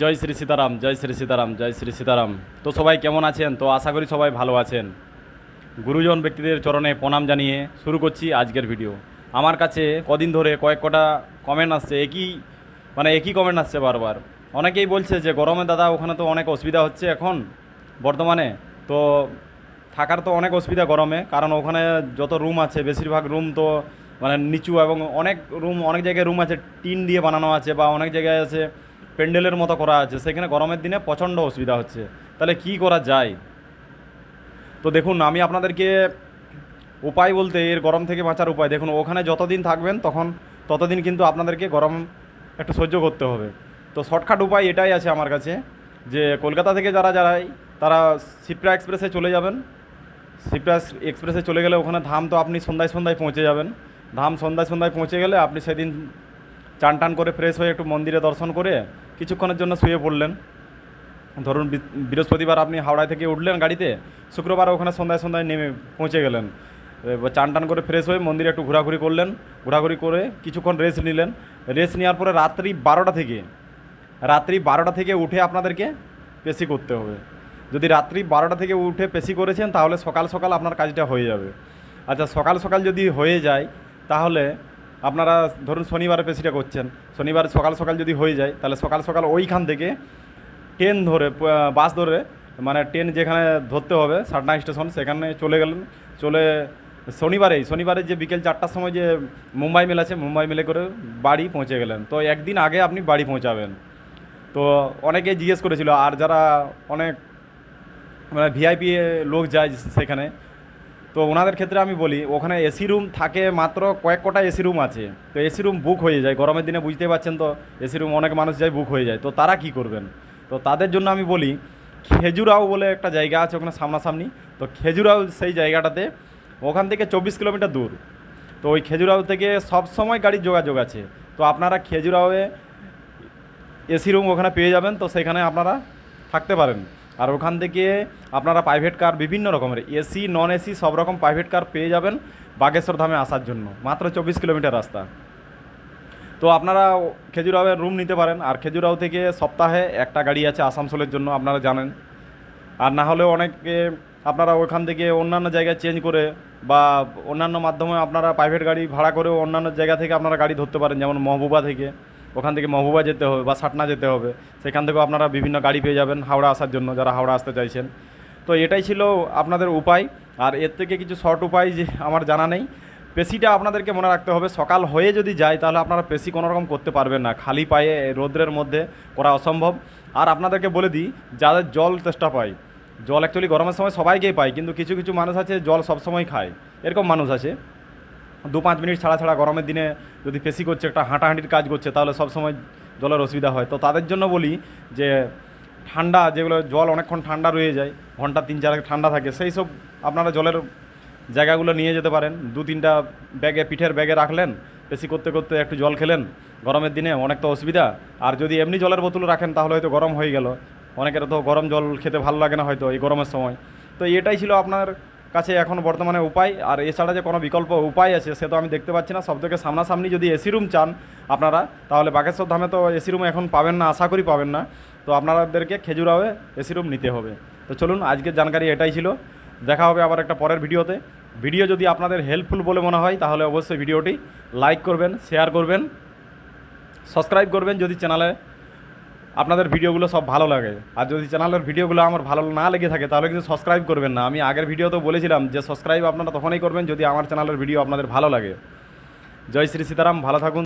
জয় শ্রী সীতারাম, জয় শ্রী সীতারাম, জয় শ্রী সীতারাম। তো সবাই কেমন আছেন? তো আশা করি সবাই ভালো আছেন। গুরুজন ব্যক্তিদের চরণে প্রণাম জানিয়ে শুরু করছি আজকের ভিডিও। আমার কাছে কদিন ধরে কয়েক কটা কমেন্ট আসছে, একই মানে একই কমেন্ট আসছে বারবার। অনেকেই বলছে যে, গরমে দাদা, ওখানে তো অনেক অসুবিধা হচ্ছে এখন, বর্তমানে। তো থাকার তো অনেক অসুবিধা গরমে, কারণ ওখানে যত রুম আছে, বেশিরভাগ রুম তো মানে নিচু এবং অনেক রুম অনেক জায়গায় রুম আছে, টিন দিয়ে বানানো আছে বা অনেক জায়গায় আছে। প্যান্ডেলের মতো করা আছে, সেখানে গরমের দিনে প্রচণ্ড অসুবিধা হচ্ছে। তাহলে কি করা যায়? তো দেখুন, আমি আপনাদেরকে উপায় বলতে, এর গরম থেকে বাঁচার উপায়, দেখুন, ওখানে যতদিন থাকবেন তখন, ততদিন কিন্তু আপনাদেরকে গরম একটু সহ্য করতে হবে। তো শর্টকাট উপায় এটাই আছে আমার কাছে, যে কলকাতা থেকে যারা যারাই, তারা সিপ্রা এক্সপ্রেসে চলে যাবেন। সিপ্রা এক্সপ্রেসে চলে গেলে ওখানে ধাম তো আপনি সন্ধ্যায় সন্ধ্যায় পৌঁছে যাবেন। ধাম সন্ধ্যায় সন্ধ্যায় পৌঁছে গেলে আপনি সেদিন চান টান করে ফ্রেশ হয়ে একটু মন্দিরে দর্শন করে কিছুক্ষণের জন্য শুয়ে পড়লেন। ধরুন বৃহস্পতিবার আপনি হাওড়ায় থেকে উঠলেন গাড়িতে, শুক্রবার ওখানে সন্ধ্যায় সন্ধ্যায় নেমে পৌঁছে গেলেন। চান টান করে ফ্রেশ হয়ে মন্দিরে একটু ঘোরাঘুরি করলেন। ঘোরাঘুরি করে কিছুক্ষণ রেস্ট নিলেন। রেস্ট নেওয়ার পরে রাত্রি বারোটা থেকে, রাত্রি বারোটা থেকে উঠে আপনাদেরকে পেশি করতে হবে। যদি রাত্রি বারোটা থেকে উঠে পেশি করেছেন তাহলে সকাল সকাল আপনার কাজটা হয়ে যাবে। আচ্ছা সকাল সকাল যদি হয়ে যায়, তাহলে আপনারা ধরুন শনিবার পেশিটা করছেন, শনিবার সকাল সকাল যদি হয়ে যায়, তাহলে সকাল সকাল ওইখান থেকে ট্রেন ধরে বাস ধরে মানে ট্রেন যেখানে ধরতে হবে, সাটনা স্টেশন, সেখানে চলে গেলেন, চলে শনিবারেই শনিবারে যে বিকেল চারটার সময় যে মুম্বাই মেল আছে, মুম্বাই মেলে করে বাড়ি পৌঁছে গেলেন। তো একদিন আগে আপনি বাড়ি পৌঁছাবেন। তো অনেকে জিজ্ঞেস করেছিল, আর যারা অনেক মানে ভিআইপি লোক যায় সেখানে তো ওনাদের ক্ষেত্রে আমি বলি, ওখানে এসি রুম থাকে মাত্র কয়েক কটা এসি রুম আছে। তো এসি রুম বুক হয়ে যায়, গরমের দিনে বুঝতে পারছেন তো এসি রুম অনেক মানুষ যায় বুক হয়ে যায়। তো তারা কি করবেন? তো তাদের জন্য আমি বলি, খেজুরাও বলে একটা জায়গা আছে ওখানে সামনাসামনি। তো খেজুরাও সেই জায়গাটাতে, ওখান থেকে চব্বিশ কিলোমিটার দূর। তো ওই খেজুরাও থেকে সব সময় গাড়ির যোগাযোগ আছে। তো আপনারা খেজুরাওয়ে এসি রুম ওখানে পেয়ে যাবেন, তো সেখানে আপনারা থাকতে পারেন। আর ওখান থেকে আপনারা প্রাইভেট কার বিভিন্ন রকমের এসি নন এসি সব রকম প্রাইভেট কার পেয়ে যাবেন বাগেশ্বর ধামে আসার জন্য। মাত্র চব্বিশ কিলোমিটার রাস্তা। তো আপনারা খেজুরাওয়ের রুম নিতে পারেন। আর খেজুরাও থেকে সপ্তাহে একটা গাড়ি আছে আসানসোলের জন্য, আপনারা জানেন। আর না হলে অনেকে আপনারা ওখান থেকে অন্যান্য জায়গায় চেঞ্জ করে বা অন্যান্য মাধ্যমে আপনারা প্রাইভেট গাড়ি ভাড়া করেও অন্যান্য জায়গা থেকে আপনারা গাড়ি ধরতে পারেন, যেমন মহবুবা থেকে। ওখান থেকে মহবুবা যেতে হবে বা সাটনা যেতে হবে। সেখান থেকেও আপনারা বিভিন্ন গাড়ি পেয়ে যাবেন হাওড়া আসার জন্য যারা হাওড়া আসতে চাইছেন। তো এটাই ছিল আপনাদের উপায়। আর এর থেকে কিছু শর্ট উপায় যে আমার জানা নেই। পেশিটা আপনাদেরকে মনে রাখতে হবে, সকাল হয়ে যদি যায় তাহলে আপনারা পেশি কোনোরকম করতে পারবেন না। খালি পায়ে রোদ্রের মধ্যে করা অসম্ভব। আর আপনাদেরকে বলে দিই, যাদের জল চেষ্টা পায়, জল অ্যাকচুয়ালি গরমের সময় সবাইকেই পায়, কিন্তু কিছু কিছু মানুষ আছে, জল সবসময় খায়। এরকম মানুষ আছে। দু পাঁচ মিনিট ছাড়া ছাড়া গরমের দিনে যদি পেশি করছে, একটা হাঁটাহাঁটির কাজ করছে, তাহলে সবসময় জলের অসুবিধা হয়। তো তাদের জন্য বলি যে, ঠান্ডা যেগুলো, জল অনেকক্ষণ ঠান্ডা রয়ে যায়, ঘণ্টা তিন চার ঠান্ডা থাকে, সেই সব আপনারা জলের জায়গাগুলো নিয়ে যেতে পারেন। দু তিনটা ব্যাগে, পিঠের ব্যাগে রাখলেন বেশি করতে করতে একটু জল খেলেন, গরমের দিনে অনেক তো অসুবিধা। আর যদি এমনি জলের বোতল রাখেন, তাহলে হয়তো গরম হয়ে গেল। অনেকের তো গরম জল খেতে ভালো লাগে না হয়তো এই গরমের সময়। তো এটাই ছিল আপনার কাছে এখন বর্তমানে উপায়, আর এছাড়া যে কোনো বিকল্প উপায় আছে, সে তো আমি দেখতে পাচ্ছি না। সব থেকে সামনাসামনি যদি এসি রুম চান আপনারা, তাহলে বাগেশ্বর ধামে তো এসি রুম এখন পাবেন না, আশা করি পাবেন না। তো আপনাদেরকে খেজুরাওয়ে এসি রুম নিতে হবে। তো চলুন, আজকের জানকারি এটাই ছিল। দেখা হবে আবার একটা পরের ভিডিওতে। ভিডিও যদি আপনাদের হেল্পফুল বলে মনে হয়, তাহলে অবশ্যই ভিডিওটি লাইক করবেন শেয়ার করবেন সাবস্ক্রাইব করবেন। যদি চ্যানেলে আপনাদের ভিডিওগুলো সব ভালো লাগে। আর যদি চ্যানেলের ভিডিওগুলো আমার ভালো না লেগে থাকে, তাহলে কিন্তু সাবস্ক্রাইব করবেন না। আমি আগের ভিডিওতেও বলেছিলাম যে সাবস্ক্রাইব আপনারা তখনই করবেন যদি আমার চ্যানেলের ভিডিও আপনাদের ভালো লাগে। জয় শ্রী সীতারাম, ভালো থাকুন।